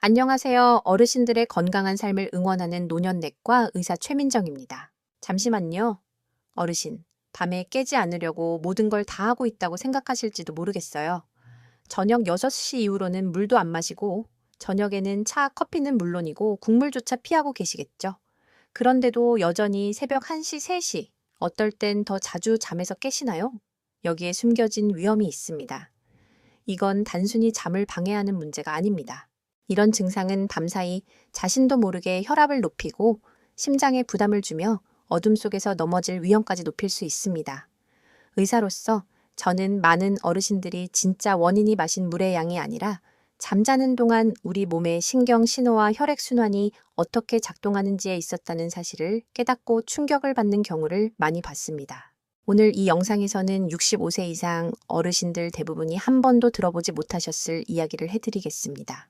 안녕하세요. 어르신들의 건강한 삶을 응원하는 노년내과 의사 최민정입니다. 잠시만요. 어르신, 밤에 깨지 않으려고 모든 걸 다 하고 있다고 생각하실지도 모르겠어요. 저녁 6시 이후로는 물도 안 마시고, 저녁에는 차, 커피는 물론이고 국물조차 피하고 계시겠죠. 그런데도 여전히 새벽 1시, 3시, 어떨 땐 더 자주 잠에서 깨시나요? 여기에 숨겨진 위험이 있습니다. 이건 단순히 잠을 방해하는 문제가 아닙니다. 이런 증상은 밤사이 자신도 모르게 혈압을 높이고 심장에 부담을 주며 어둠 속에서 넘어질 위험까지 높일 수 있습니다. 의사로서 저는 많은 어르신들이 진짜 원인이 마신 물의 양이 아니라 잠자는 동안 우리 몸의 신경 신호와 혈액 순환이 어떻게 작동하는지에 있었다는 사실을 깨닫고 충격을 받는 경우를 많이 봤습니다. 오늘 이 영상에서는 65세 이상 어르신들 대부분이 한 번도 들어보지 못하셨을 이야기를 해드리겠습니다.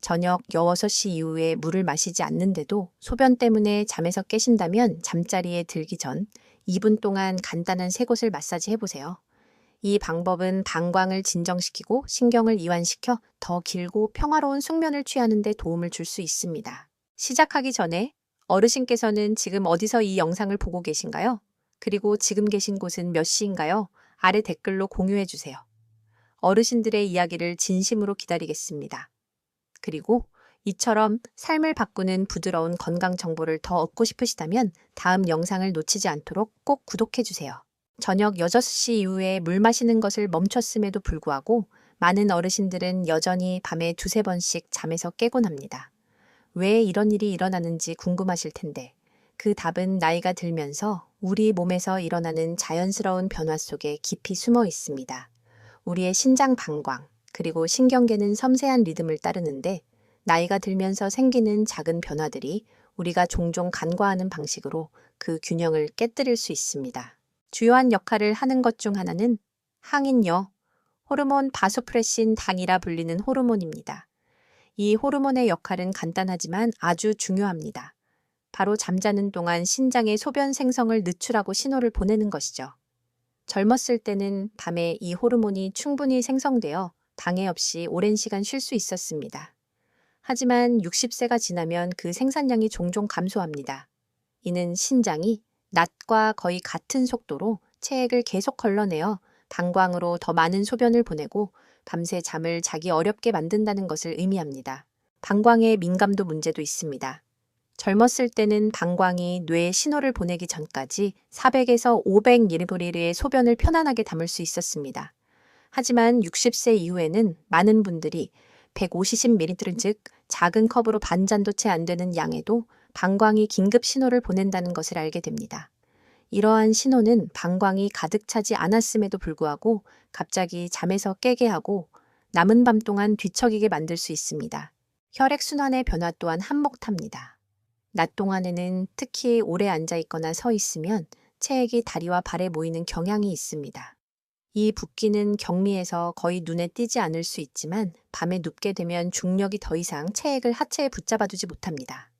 저녁 6시 이후에 물을 마시지 않는데도 소변 때문에 잠에서 깨신다면 잠자리에 들기 전 2분 동안 간단한 세 곳을 마사지 해보세요. 이 방법은 방광을 진정시키고 신경을 이완시켜 더 길고 평화로운 숙면을 취하는 데 도움을 줄 수 있습니다. 시작하기 전에 어르신께서는 지금 어디서 이 영상을 보고 계신가요? 그리고 지금 계신 곳은 몇 시인가요? 아래 댓글로 공유해 주세요. 어르신들의 이야기를 진심으로 기다리겠습니다. 그리고 이처럼 삶을 바꾸는 부드러운 건강 정보를 더 얻고 싶으시다면 다음 영상을 놓치지 않도록 꼭 구독해 주세요. 저녁 6시 이후에 물 마시는 것을 멈췄음에도 불구하고 많은 어르신들은 여전히 밤에 두세 번씩 잠에서 깨곤 합니다. 왜 이런 일이 일어나는지 궁금하실 텐데 그 답은 나이가 들면서 우리 몸에서 일어나는 자연스러운 변화 속에 깊이 숨어 있습니다. 우리의 신장 방광, 그리고 신경계는 섬세한 리듬을 따르는데 나이가 들면서 생기는 작은 변화들이 우리가 종종 간과하는 방식으로 그 균형을 깨뜨릴 수 있습니다. 주요한 역할을 하는 것 중 하나는 항인요, 호르몬 바소프레신 당이라 불리는 호르몬입니다. 이 호르몬의 역할은 간단하지만 아주 중요합니다. 바로 잠자는 동안 신장의 소변 생성을 늦추라고 신호를 보내는 것이죠. 젊었을 때는 밤에 이 호르몬이 충분히 생성되어 방해 없이 오랜 시간 쉴 수 있었습니다. 하지만 60세가 지나면 그 생산량이 종종 감소합니다. 이는 신장이 낮과 거의 같은 속도로 체액을 계속 걸러내어 방광으로 더 많은 소변을 보내고 밤새 잠을 자기 어렵게 만든다는 것을 의미합니다. 방광의 민감도 문제도 있습니다. 젊었을 때는 방광이 뇌에 신호를 보내기 전까지 400에서 500ml의 소변을 편안하게 담을 수 있었습니다. 하지만 60세 이후에는 많은 분들이 150ml 즉 작은 컵으로 반 잔도 채 안 되는 양에도 방광이 긴급 신호를 보낸다는 것을 알게 됩니다. 이러한 신호는 방광이 가득 차지 않았음에도 불구하고 갑자기 잠에서 깨게 하고 남은 밤 동안 뒤척이게 만들 수 있습니다. 혈액순환의 변화 또한 한몫합니다. 낮 동안에는 특히 오래 앉아 있거나 서 있으면 체액이 다리와 발에 모이는 경향이 있습니다. 이 붓기는 경미해서 거의 눈에 띄지 않을 수 있지만 밤에 눕게 되면 중력이 더 이상 체액을 하체에 붙잡아두지 못합니다.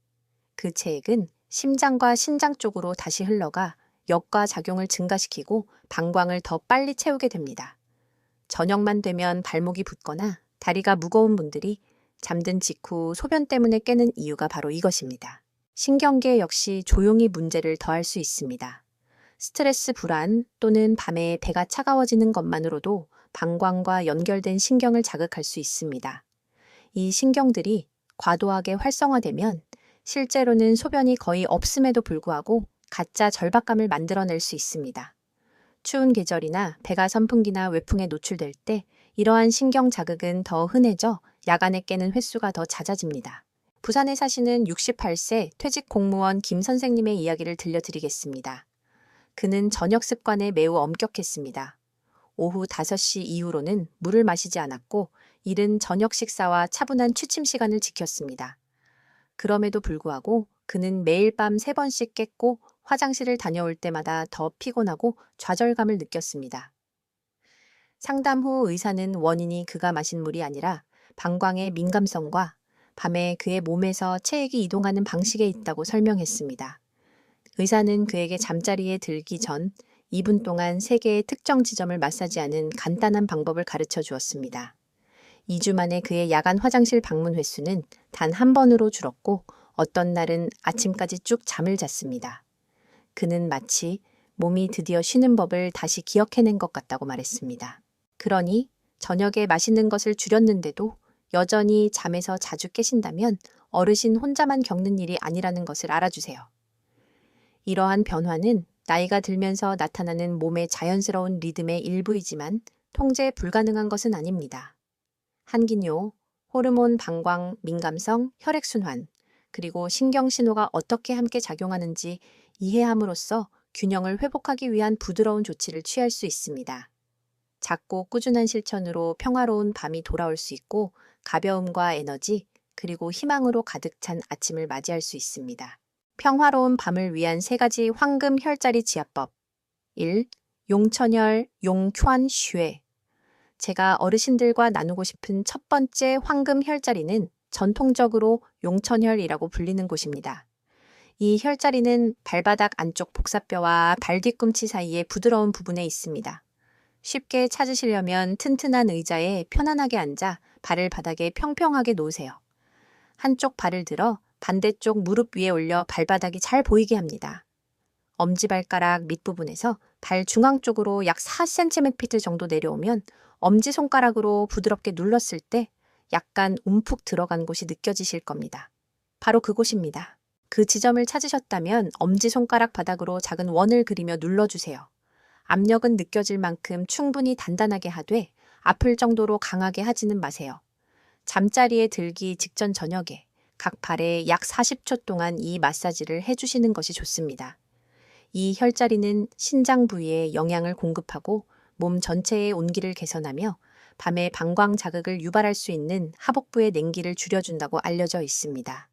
그 체액은 심장과 신장 쪽으로 다시 흘러가 역과 작용을 증가시키고 방광을 더 빨리 채우게 됩니다. 저녁만 되면 발목이 붓거나 다리가 무거운 분들이 잠든 직후 소변 때문에 깨는 이유가 바로 이것입니다. 신경계 역시 조용히 문제를 더할 수 있습니다. 스트레스 불안 또는 밤에 배가 차가워지는 것만으로도 방광과 연결된 신경을 자극할 수 있습니다. 이 신경들이 과도하게 활성화되면 실제로는 소변이 거의 없음에도 불구하고 가짜 절박감을 만들어낼 수 있습니다. 추운 계절이나 배가 선풍기나 외풍에 노출될 때 이러한 신경 자극은 더 흔해져 야간에 깨는 횟수가 더 잦아집니다. 부산에 사시는 68세 퇴직 공무원 김 선생님의 이야기를 들려드리겠습니다. 그는 저녁 습관에 매우 엄격했습니다. 오후 5시 이후로는 물을 마시지 않았고 이른 저녁 식사와 차분한 취침 시간을 지켰습니다. 그럼에도 불구하고 그는 매일 밤 3번씩 깼고 화장실을 다녀올 때마다 더 피곤하고 좌절감을 느꼈습니다. 상담 후 의사는 원인이 그가 마신 물이 아니라 방광의 민감성과 밤에 그의 몸에서 체액이 이동하는 방식에 있다고 설명했습니다. 의사는 그에게 잠자리에 들기 전 2분 동안 세 개의 특정 지점을 마사지하는 간단한 방법을 가르쳐 주었습니다. 2주 만에 그의 야간 화장실 방문 횟수는 단 한 번으로 줄었고 어떤 날은 아침까지 쭉 잠을 잤습니다. 그는 마치 몸이 드디어 쉬는 법을 다시 기억해낸 것 같다고 말했습니다. 그러니 저녁에 맛있는 것을 줄였는데도 여전히 잠에서 자주 깨신다면 어르신 혼자만 겪는 일이 아니라는 것을 알아주세요. 이러한 변화는 나이가 들면서 나타나는 몸의 자연스러운 리듬의 일부이지만 통제 불가능한 것은 아닙니다. 한기뇨, 호르몬 방광 민감성, 혈액순환, 그리고 신경신호가 어떻게 함께 작용하는지 이해함으로써 균형을 회복하기 위한 부드러운 조치를 취할 수 있습니다. 작고 꾸준한 실천으로 평화로운 밤이 돌아올 수 있고 가벼움과 에너지, 그리고 희망으로 가득 찬 아침을 맞이할 수 있습니다. 평화로운 밤을 위한 세 가지 황금 혈자리 지압법. 1. 용천혈 슈에. 제가 어르신들과 나누고 싶은 첫 번째 황금 혈자리는 전통적으로 용천혈이라고 불리는 곳입니다. 이 혈자리는 발바닥 안쪽 복사뼈와 발 뒤꿈치 사이의 부드러운 부분에 있습니다. 쉽게 찾으시려면 튼튼한 의자에 편안하게 앉아 발을 바닥에 평평하게 놓으세요. 한쪽 발을 들어 반대쪽 무릎 위에 올려 발바닥이 잘 보이게 합니다. 엄지발가락 밑부분에서 발 중앙 쪽으로 약 4cm 정도 내려오면 엄지손가락으로 부드럽게 눌렀을 때 약간 움푹 들어간 곳이 느껴지실 겁니다. 바로 그곳입니다. 그 지점을 찾으셨다면 엄지손가락 바닥으로 작은 원을 그리며 눌러주세요. 압력은 느껴질 만큼 충분히 단단하게 하되 아플 정도로 강하게 하지는 마세요. 잠자리에 들기 직전 저녁에 각 발에 약 40초 동안 이 마사지를 해주시는 것이 좋습니다. 이 혈자리는 신장 부위에 영양을 공급하고 몸 전체의 온기를 개선하며 밤에 방광 자극을 유발할 수 있는 하복부의 냉기를 줄여준다고 알려져 있습니다.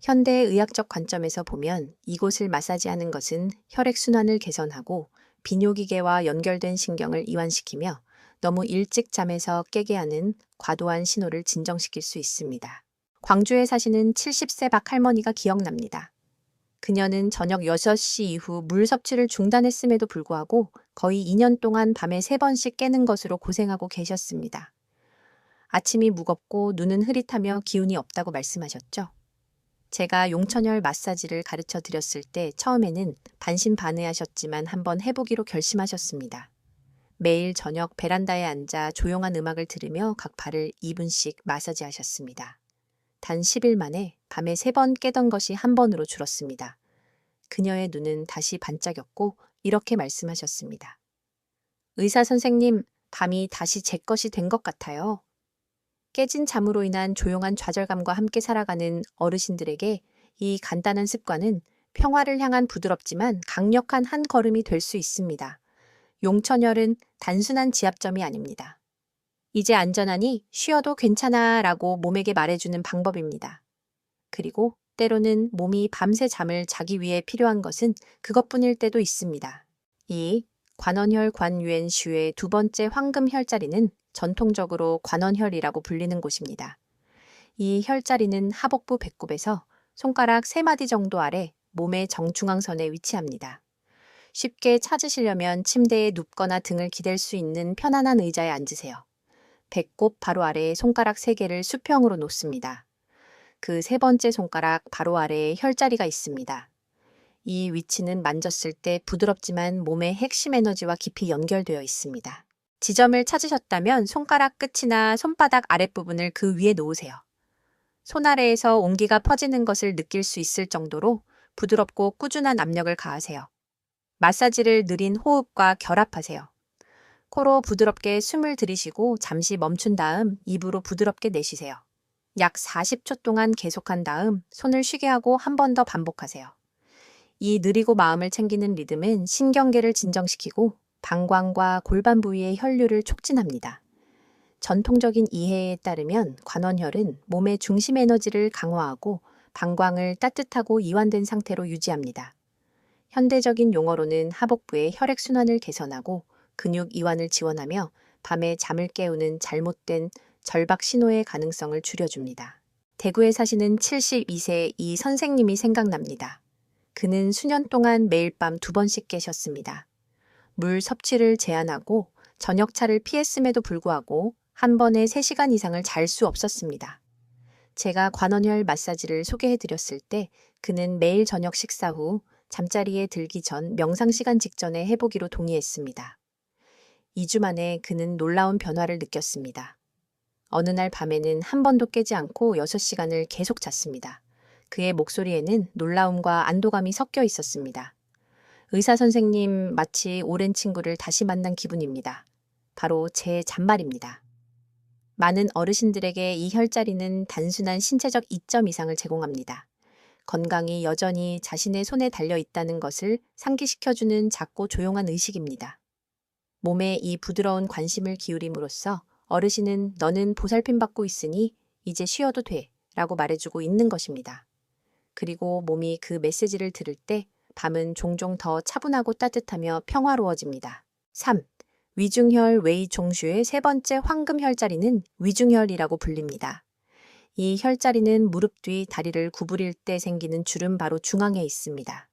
현대 의학적 관점에서 보면 이곳을 마사지하는 것은 혈액순환을 개선하고 비뇨기계와 연결된 신경을 이완시키며 너무 일찍 잠에서 깨게 하는 과도한 신호를 진정시킬 수 있습니다. 광주에 사시는 70세 박 할머니가 기억납니다. 그녀는 저녁 6시 이후 물 섭취를 중단했음에도 불구하고 거의 2년 동안 밤에 3번씩 깨는 것으로 고생하고 계셨습니다. 아침이 무겁고 눈은 흐릿하며 기운이 없다고 말씀하셨죠. 제가 용천혈 마사지를 가르쳐 드렸을 때 처음에는 반신반의하셨지만 한번 해보기로 결심하셨습니다. 매일 저녁 베란다에 앉아 조용한 음악을 들으며 각 발을 2분씩 마사지 하셨습니다. 단 10일 만에 밤에 3번 깨던 것이 한 번으로 줄었습니다. 그녀의 눈은 다시 반짝였고 이렇게 말씀하셨습니다. 의사 선생님, 밤이 다시 제 것이 된 것 같아요. 깨진 잠으로 인한 조용한 좌절감과 함께 살아가는 어르신들에게 이 간단한 습관은 평화를 향한 부드럽지만 강력한 한 걸음이 될 수 있습니다. 용천혈은 단순한 지압점이 아닙니다. 이제 안전하니 쉬어도 괜찮아 라고 몸에게 말해주는 방법입니다. 그리고 때로는 몸이 밤새 잠을 자기 위해 필요한 것은 그것뿐일 때도 있습니다. 이 관원혈 관유엔슈의 두 번째 황금 혈자리는 전통적으로 관원혈이라고 불리는 곳입니다. 이 혈자리는 하복부 배꼽에서 손가락 3마디 정도 아래 몸의 정중앙선에 위치합니다. 쉽게 찾으시려면 침대에 눕거나 등을 기댈 수 있는 편안한 의자에 앉으세요. 배꼽 바로 아래에 손가락 3개를 수평으로 놓습니다. 그 세 번째 손가락 바로 아래에 혈자리가 있습니다. 이 위치는 만졌을 때 부드럽지만 몸의 핵심 에너지와 깊이 연결되어 있습니다. 지점을 찾으셨다면 손가락 끝이나 손바닥 아랫부분을 그 위에 놓으세요. 손 아래에서 온기가 퍼지는 것을 느낄 수 있을 정도로 부드럽고 꾸준한 압력을 가하세요. 마사지를 느린 호흡과 결합하세요. 코로 부드럽게 숨을 들이쉬고 잠시 멈춘 다음 입으로 부드럽게 내쉬세요. 약 40초 동안 계속한 다음 손을 쉬게 하고 한 번 더 반복하세요. 이 느리고 마음을 챙기는 리듬은 신경계를 진정시키고 방광과 골반 부위의 혈류를 촉진합니다. 전통적인 이해에 따르면 관원혈은 몸의 중심 에너지를 강화하고 방광을 따뜻하고 이완된 상태로 유지합니다. 현대적인 용어로는 하복부의 혈액순환을 개선하고 근육 이완을 지원하며 밤에 잠을 깨우는 잘못된 절박 신호의 가능성을 줄여줍니다. 대구에 사시는 72세 이 선생님이 생각납니다. 그는 수년 동안 매일 밤 두 번씩 깨셨습니다. 물 섭취를 제한하고 저녁차를 피했음에도 불구하고 한 번에 3시간 이상을 잘 수 없었습니다. 제가 관원혈 마사지를 소개해 드렸을 때 그는 매일 저녁 식사 후 잠자리에 들기 전 명상 시간 직전에 해보기로 동의했습니다. 2주 만에 그는 놀라운 변화를 느꼈습니다. 어느 날 밤에는 한 번도 깨지 않고 6시간을 계속 잤습니다. 그의 목소리에는 놀라움과 안도감이 섞여 있었습니다. 의사 선생님, 마치 오랜 친구를 다시 만난 기분입니다. 바로 제 잔말입니다. 많은 어르신들에게 이 혈자리는 단순한 신체적 이점 이상을 제공합니다. 건강이 여전히 자신의 손에 달려 있다는 것을 상기시켜주는 작고 조용한 의식입니다. 몸에 이 부드러운 관심을 기울임으로써 어르신은 너는 보살핌 받고 있으니 이제 쉬어도 돼 라고 말해주고 있는 것입니다. 그리고 몸이 그 메시지를 들을 때 밤은 종종 더 차분하고 따뜻하며 평화로워집니다. 3. 위중혈 웨이 종슈의 세 번째 황금혈자리는 위중혈이라고 불립니다. 이 혈자리는 무릎 뒤 다리를 구부릴 때 생기는 주름 바로 중앙에 있습니다.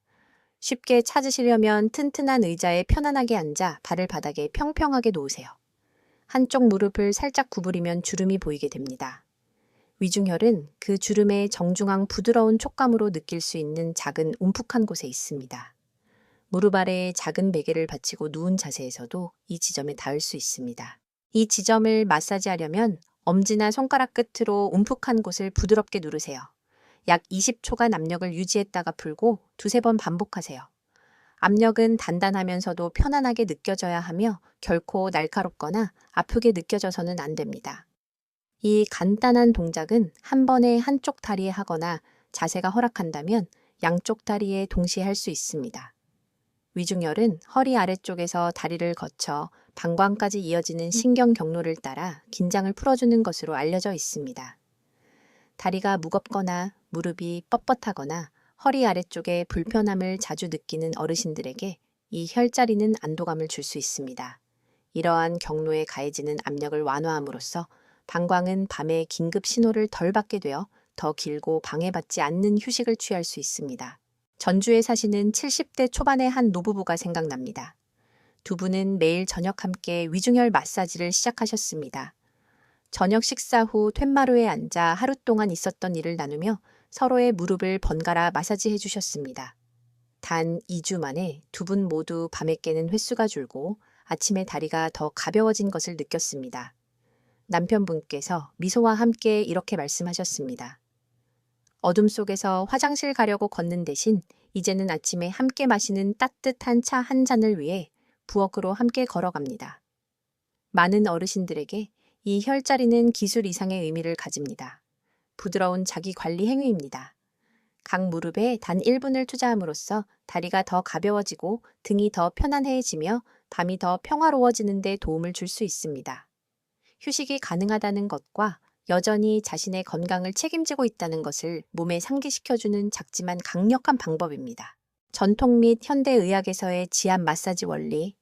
쉽게 찾으시려면 튼튼한 의자에 편안하게 앉아 발을 바닥에 평평하게 놓으세요. 한쪽 무릎을 살짝 구부리면 주름이 보이게 됩니다. 위중혈은 그 주름의 정중앙 부드러운 촉감으로 느낄 수 있는 작은 움푹한 곳에 있습니다. 무릎 아래에 작은 베개를 받치고 누운 자세에서도 이 지점에 닿을 수 있습니다. 이 지점을 마사지하려면 엄지나 손가락 끝으로 움푹한 곳을 부드럽게 누르세요. 약 20초간 압력을 유지했다가 풀고 두세 번 반복하세요. 압력은 단단하면서도 편안하게 느껴져야 하며 결코 날카롭거나 아프게 느껴져서는 안 됩니다. 이 간단한 동작은 한 번에 한쪽 다리에 하거나 자세가 허락한다면 양쪽 다리에 동시에 할 수 있습니다. 위중혈은 허리 아래쪽에서 다리를 거쳐 방광까지 이어지는 신경 경로를 따라 긴장을 풀어주는 것으로 알려져 있습니다. 다리가 무겁거나 무릎이 뻣뻣하거나 허리 아래쪽에 불편함을 자주 느끼는 어르신들에게 이 혈자리는 안도감을 줄 수 있습니다. 이러한 경로에 가해지는 압력을 완화함으로써 방광은 밤에 긴급 신호를 덜 받게 되어 더 길고 방해받지 않는 휴식을 취할 수 있습니다. 전주에 사시는 70대 초반의 한 노부부가 생각납니다. 두 분은 매일 저녁 함께 위중혈 마사지를 시작하셨습니다. 저녁 식사 후 퇴마루에 앉아 하루 동안 있었던 일을 나누며 서로의 무릎을 번갈아 마사지해 주셨습니다. 단 2주 만에 두 분 모두 밤에 깨는 횟수가 줄고 아침에 다리가 더 가벼워진 것을 느꼈습니다. 남편분께서 미소와 함께 이렇게 말씀하셨습니다. 어둠 속에서 화장실 가려고 걷는 대신 이제는 아침에 함께 마시는 따뜻한 차 한 잔을 위해 부엌으로 함께 걸어갑니다. 많은 어르신들에게 이 혈자리는 기술 이상의 의미를 가집니다. 부드러운 자기 관리 행위입니다. 각 무릎에 단 1분을 투자함으로써 다리가 더 가벼워지고 등이 더 편안해지며 밤이 더 평화로워지는 데 도움을 줄 수 있습니다. 휴식이 가능하다는 것과 여전히 자신의 건강을 책임지고 있다는 것을 몸에 상기시켜주는 작지만 강력한 방법입니다. 전통 및 현대의학에서의 지압 마사지 원리.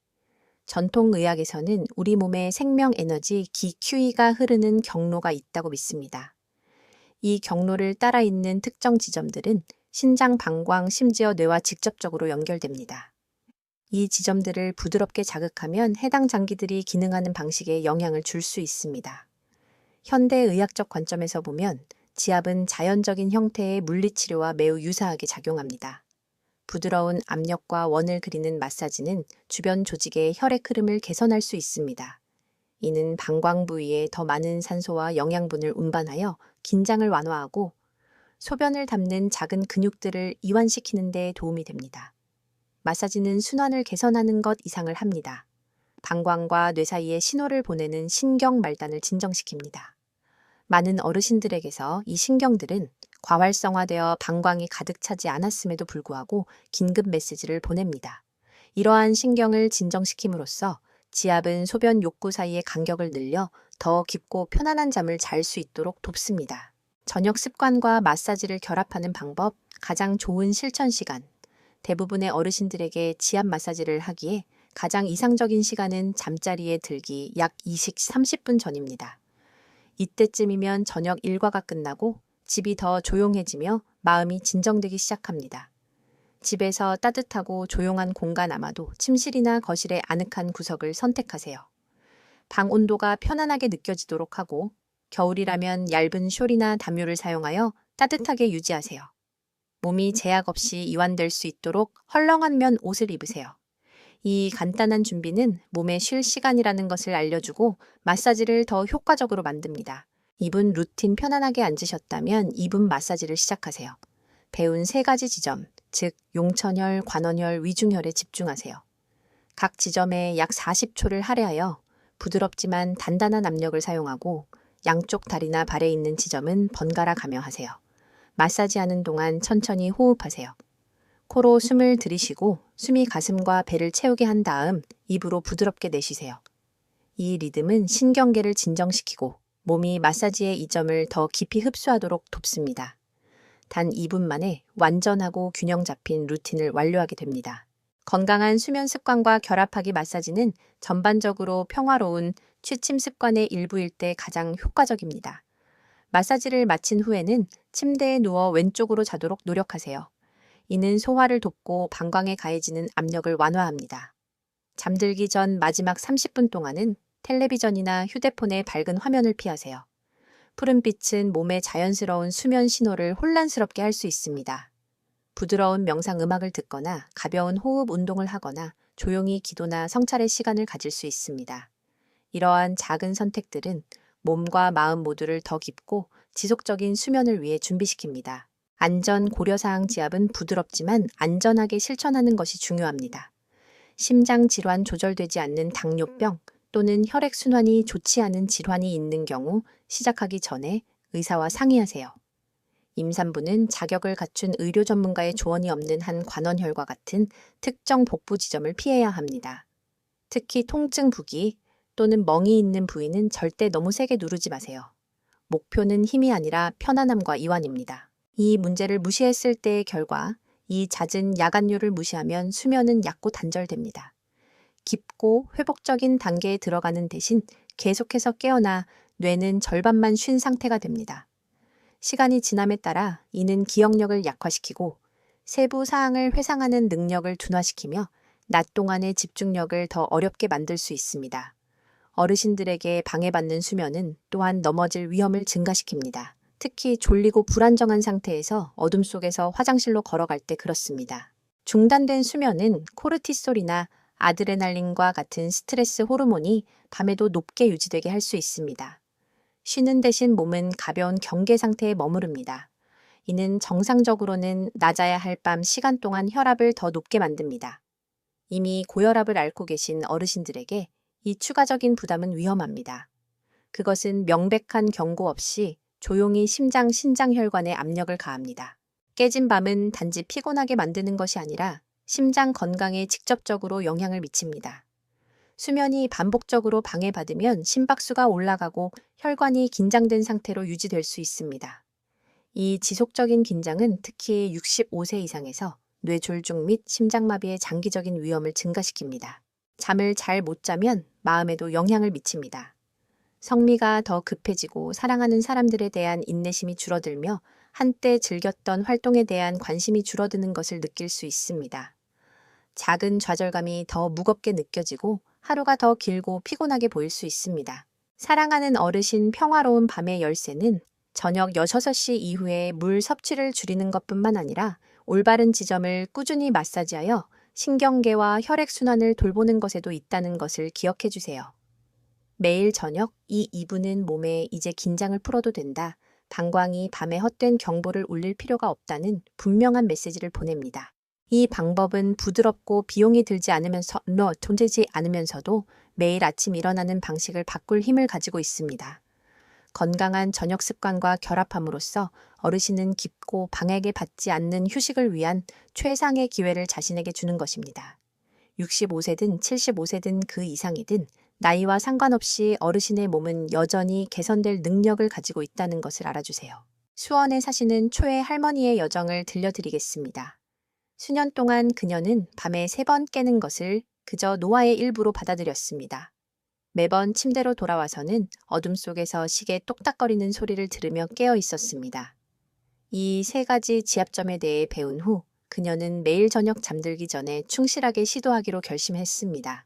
전통의학에서는 우리 몸의 생명 에너지 기 QE가 흐르는 경로가 있다고 믿습니다. 이 경로를 따라 있는 특정 지점들은 신장, 방광, 심지어 뇌와 직접적으로 연결됩니다. 이 지점들을 부드럽게 자극하면 해당 장기들이 기능하는 방식에 영향을 줄 수 있습니다. 현대 의학적 관점에서 보면 지압은 자연적인 형태의 물리치료와 매우 유사하게 작용합니다. 부드러운 압력과 원을 그리는 마사지는 주변 조직의 혈액 흐름을 개선할 수 있습니다. 이는 방광 부위에 더 많은 산소와 영양분을 운반하여 긴장을 완화하고 소변을 담는 작은 근육들을 이완시키는 데 도움이 됩니다. 마사지는 순환을 개선하는 것 이상을 합니다. 방광과 뇌 사이에 신호를 보내는 신경 말단을 진정시킵니다. 많은 어르신들에게서 이 신경들은 과활성화되어 방광이 가득 차지 않았음에도 불구하고 긴급 메시지를 보냅니다. 이러한 신경을 진정시킴으로써 지압은 소변 욕구 사이의 간격을 늘려 더 깊고 편안한 잠을 잘 수 있도록 돕습니다. 저녁 습관과 마사지를 결합하는 방법, 가장 좋은 실천 시간. 대부분의 어르신들에게 지압 마사지를 하기에 가장 이상적인 시간은 잠자리에 들기 약 20, 30분 전입니다. 이때쯤이면 저녁 일과가 끝나고 집이 더 조용해지며 마음이 진정되기 시작합니다. 집에서 따뜻하고 조용한 공간 아마도 침실이나 거실의 아늑한 구석을 선택하세요. 방 온도가 편안하게 느껴지도록 하고 겨울이라면 얇은 숄이나 담요를 사용하여 따뜻하게 유지하세요. 몸이 제약 없이 이완될 수 있도록 헐렁한 면 옷을 입으세요. 이 간단한 준비는 몸에 쉴 시간이라는 것을 알려주고 마사지를 더 효과적으로 만듭니다. 입은 루틴 편안하게 앉으셨다면 입은 마사지를 시작하세요. 배운 세 가지 지점, 즉 용천혈, 관원혈, 위중혈에 집중하세요. 각 지점에 약 40초를 할애하여 부드럽지만 단단한 압력을 사용하고 양쪽 다리나 발에 있는 지점은 번갈아 가며 하세요. 마사지하는 동안 천천히 호흡하세요. 코로 숨을 들이쉬고 숨이 가슴과 배를 채우게 한 다음 입으로 부드럽게 내쉬세요. 이 리듬은 신경계를 진정시키고 몸이 마사지의 이점을 더 깊이 흡수하도록 돕습니다. 단 2분 만에 완전하고 균형 잡힌 루틴을 완료하게 됩니다. 건강한 수면 습관과 결합하기 마사지는 전반적으로 평화로운 취침 습관의 일부일 때 가장 효과적입니다. 마사지를 마친 후에는 침대에 누워 왼쪽으로 자도록 노력하세요. 이는 소화를 돕고 방광에 가해지는 압력을 완화합니다. 잠들기 전 마지막 30분 동안은 텔레비전이나 휴대폰의 밝은 화면을 피하세요. 푸른빛은 몸의 자연스러운 수면 신호를 혼란스럽게 할 수 있습니다. 부드러운 명상 음악을 듣거나 가벼운 호흡 운동을 하거나 조용히 기도나 성찰의 시간을 가질 수 있습니다. 이러한 작은 선택들은 몸과 마음 모두를 더 깊고 지속적인 수면을 위해 준비시킵니다. 안전 고려사항 지압은 부드럽지만 안전하게 실천하는 것이 중요합니다. 심장 질환 조절되지 않는 당뇨병 또는 혈액순환이 좋지 않은 질환이 있는 경우 시작하기 전에 의사와 상의하세요. 임산부는 자격을 갖춘 의료 전문가의 조언이 없는 한 관원혈과 같은 특정 복부 지점을 피해야 합니다. 특히 통증 부기 또는 멍이 있는 부위는 절대 너무 세게 누르지 마세요. 목표는 힘이 아니라 편안함과 이완입니다. 이 문제를 무시했을 때의 결과 이 잦은 야간류를 무시하면 수면은 얕고 단절됩니다. 깊고 회복적인 단계에 들어가는 대신 계속해서 깨어나 뇌는 절반만 쉰 상태가 됩니다. 시간이 지남에 따라 이는 기억력을 약화시키고 세부 사항을 회상하는 능력을 둔화시키며 낮 동안의 집중력을 더 어렵게 만들 수 있습니다. 어르신들에게 방해받는 수면은 또한 넘어질 위험을 증가시킵니다. 특히 졸리고 불안정한 상태에서 어둠 속에서 화장실로 걸어갈 때 그렇습니다. 중단된 수면은 코르티솔이나 아드레날린과 같은 스트레스 호르몬이 밤에도 높게 유지되게 할 수 있습니다. 쉬는 대신 몸은 가벼운 경계 상태에 머무릅니다. 이는 정상적으로는 낮아야 할 밤 시간 동안 혈압을 더 높게 만듭니다. 이미 고혈압을 앓고 계신 어르신들에게 이 추가적인 부담은 위험합니다. 그것은 명백한 경고 없이 조용히 심장 신장혈관에 압력을 가합니다. 깨진 밤은 단지 피곤하게 만드는 것이 아니라 심장 건강에 직접적으로 영향을 미칩니다. 수면이 반복적으로 방해받으면 심박수가 올라가고 혈관이 긴장된 상태로 유지될 수 있습니다. 이 지속적인 긴장은 특히 65세 이상에서 뇌졸중 및 심장마비의 장기적인 위험을 증가시킵니다. 잠을 잘 못 자면 마음에도 영향을 미칩니다. 성미가 더 급해지고 사랑하는 사람들에 대한 인내심이 줄어들며 한때 즐겼던 활동에 대한 관심이 줄어드는 것을 느낄 수 있습니다. 작은 좌절감이 더 무겁게 느껴지고 하루가 더 길고 피곤하게 보일 수 있습니다. 사랑하는 어르신 평화로운 밤의 열쇠는 저녁 6, 6시 이후에 물 섭취를 줄이는 것뿐만 아니라 올바른 지점을 꾸준히 마사지하여 신경계와 혈액순환을 돌보는 것에도 있다는 것을 기억해 주세요. 매일 저녁 이 2분은 몸에 이제 긴장을 풀어도 된다. 방광이 밤에 헛된 경보를 울릴 필요가 없다는 분명한 메시지를 보냅니다. 이 방법은 부드럽고 비용이 들지 않으면서 너 존재지 않으면서도 매일 아침 일어나는 방식을 바꿀 힘을 가지고 있습니다. 건강한 저녁 습관과 결합함으로써 어르신은 깊고 방해게 받지 않는 휴식을 위한 최상의 기회를 자신에게 주는 것입니다. 65세든 75세든 그 이상이든 나이와 상관없이 어르신의 몸은 여전히 개선될 능력을 가지고 있다는 것을 알아주세요. 수원에 사시는 초의 할머니의 여정을 들려드리겠습니다. 수년 동안 그녀는 밤에 세 번 깨는 것을 그저 노화의 일부로 받아들였습니다. 매번 침대로 돌아와서는 어둠 속에서 시계 똑딱거리는 소리를 들으며 깨어 있었습니다. 이 세 가지 지압점에 대해 배운 후 그녀는 매일 저녁 잠들기 전에 충실하게 시도하기로 결심했습니다.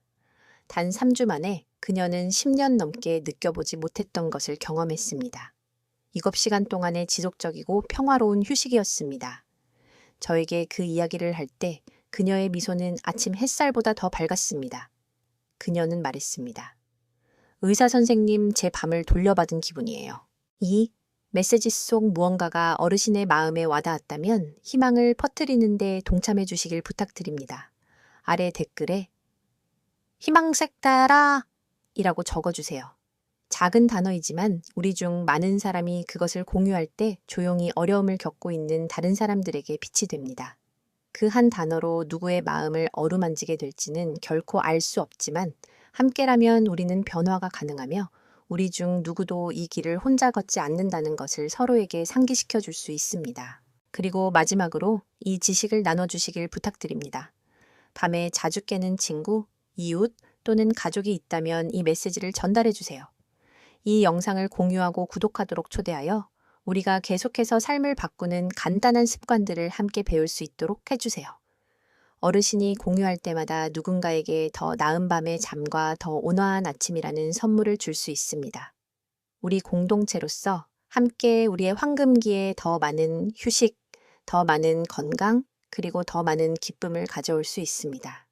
단 3주 만에 그녀는 10년 넘게 느껴보지 못했던 것을 경험했습니다. 이업 시간 동안의 지속적이고 평화로운 휴식이었습니다. 저에게 그 이야기를 할 때 그녀의 미소는 아침 햇살보다 더 밝았습니다. 그녀는 말했습니다. 의사 선생님, 제 밤을 돌려받은 기분이에요. 이 메시지 속 무언가가 어르신의 마음에 와닿았다면 희망을 퍼뜨리는데 동참해 주시길 부탁드립니다. 아래 댓글에 희망색 달아 이라고 적어주세요. 작은 단어이지만 우리 중 많은 사람이 그것을 공유할 때 조용히 어려움을 겪고 있는 다른 사람들에게 빛이 됩니다. 그 한 단어로 누구의 마음을 어루만지게 될지는 결코 알 수 없지만 함께라면 우리는 변화가 가능하며 우리 중 누구도 이 길을 혼자 걷지 않는다는 것을 서로에게 상기시켜 줄 수 있습니다. 그리고 마지막으로 이 지식을 나눠주시길 부탁드립니다. 밤에 자주 깨는 친구, 이웃 또는 가족이 있다면 이 메시지를 전달해 주세요. 이 영상을 공유하고 구독하도록 초대하여 우리가 계속해서 삶을 바꾸는 간단한 습관들을 함께 배울 수 있도록 해주세요. 어르신이 공유할 때마다 누군가에게 더 나은 밤의 잠과 더 온화한 아침이라는 선물을 줄 수 있습니다. 우리 공동체로서 함께 우리의 황금기에 더 많은 휴식, 더 많은 건강, 그리고 더 많은 기쁨을 가져올 수 있습니다.